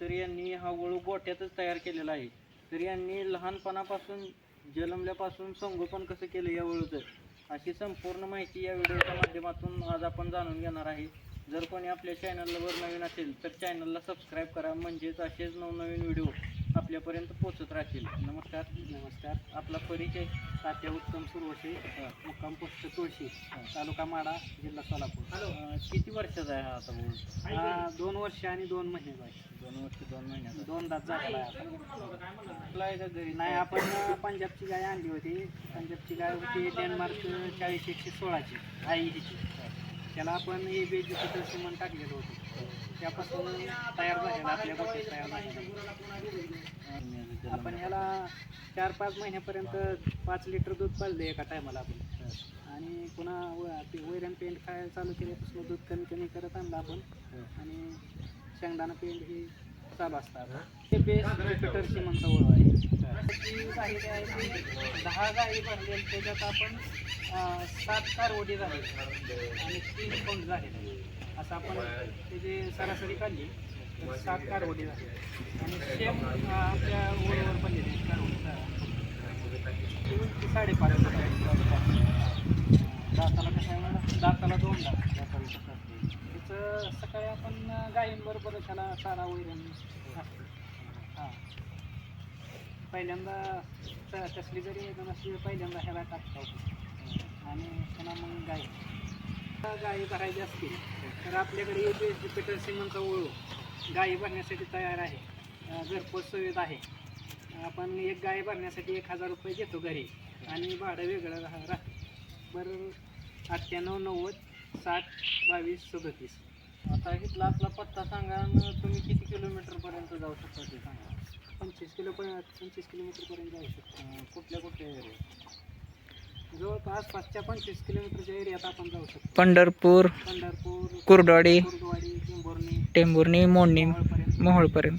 तर यांनी हा वळू गोट्यातच तयार केलेला आहे. तर यांनी लहानपणापासून जन्मल्यापासून संगोपन कसं केलं या वळूचं अशी संपूर्ण माहिती या व्हिडिओच्या माध्यमातून आज आपण जाणून घेणार आहे. जर कोणी आपल्या चॅनलवर नवीन असेल तर चॅनलला सबस्क्राईब करा. म्हणजेच असेच नवनवीन व्हिडिओ आपल्यापर्यंत पोहोचत राहतील. नमस्कार. नमस्कार. आपला परिचय तात्या उत्तम सुरवशी मुक्काम पोस्ट तुळशी तालुका माडा जिल्हा सोलापूर. किती वर्षाचा आहे हा आता हा दोन वर्ष आणि दोन महिने. आहे दोन वर्ष. दोन महिन्यात. दोन दात आहे आहे का घरी नाही आपण पंजाबची गाय आणली होती. पंजाबची गाय होती डेनमार्क चाळीस एकशे सोळाची आई हिची त्याला आपण हे बी डिजिटल सिमन टाकलेलं होतं. त्यापासून तयार झालेलं आपल्या गोष्टी तयार झालेलं आपण ह्याला चार पाच महिन्यापर्यंत पाच लिटर दूध पाजलं एका टायमाला आपण. आणि पुन्हा व- ते वैरण पेंट खायला चालू केल्यापासून दूध कमी कमी करत आणलं आपण. आणि शेंगदाणा पेंट हे चालू असतात. ते बेस्ट कटर सिमनचा ओळ आहे ती दहा गाई भरलेली त्याच्यात आपण सात कारवडी झाले. आणि तीन कोंड झाले असं आपण त्याची सरासरी काढली तर सात कारवडी झाली. आणि सेम आपल्या ओळीवर पडलेली कारवडी ती साडेपाच दाताला कसं आहे? मला दाताला दोन दात दाताला कसं असते त्याचं पण गायींबरोबर त्याला चारा वैरण असते हां. पहिल्यांदा त कसली जरी एकदम असली पहिल्यांदा ह्याला टाकतो. आणि पुन्हा मग गाय गायी भरायची असतील तर आपल्याकडे ए पी पेटर सिमनचा ओळू गायी भरण्यासाठी तयार आहे. अं, घरपोच सुविधा आहे. आपण एक गाय भरण्यासाठी एक हजार रुपये घेतो घरी. आणि भाडं वेगळं राह. बरं अठ्ठ्याण्णव नव्वद साठ बावीस सदतीस. आता इथला आपला पत्ता सांगा आणि तुम्ही किती किलोमीटर पर्यंत जाऊ शकता ते सांगा. पंचवीस किलो पंचवीस किलोमीटरपर्यंत जाऊ शकतो. कुठल्या कुठल्या एरिया जवळपास पाचच्या पंचवीस किलोमीटरच्या एरियात आपण जाऊ शकतो. पंढरपूर पंढरपूर कुर्डवाडी कुर्डवाडी टेंभुर्णी टेंभुर्णी मोडणी मोहोळपर्यंत. मोहोळपर्यंत.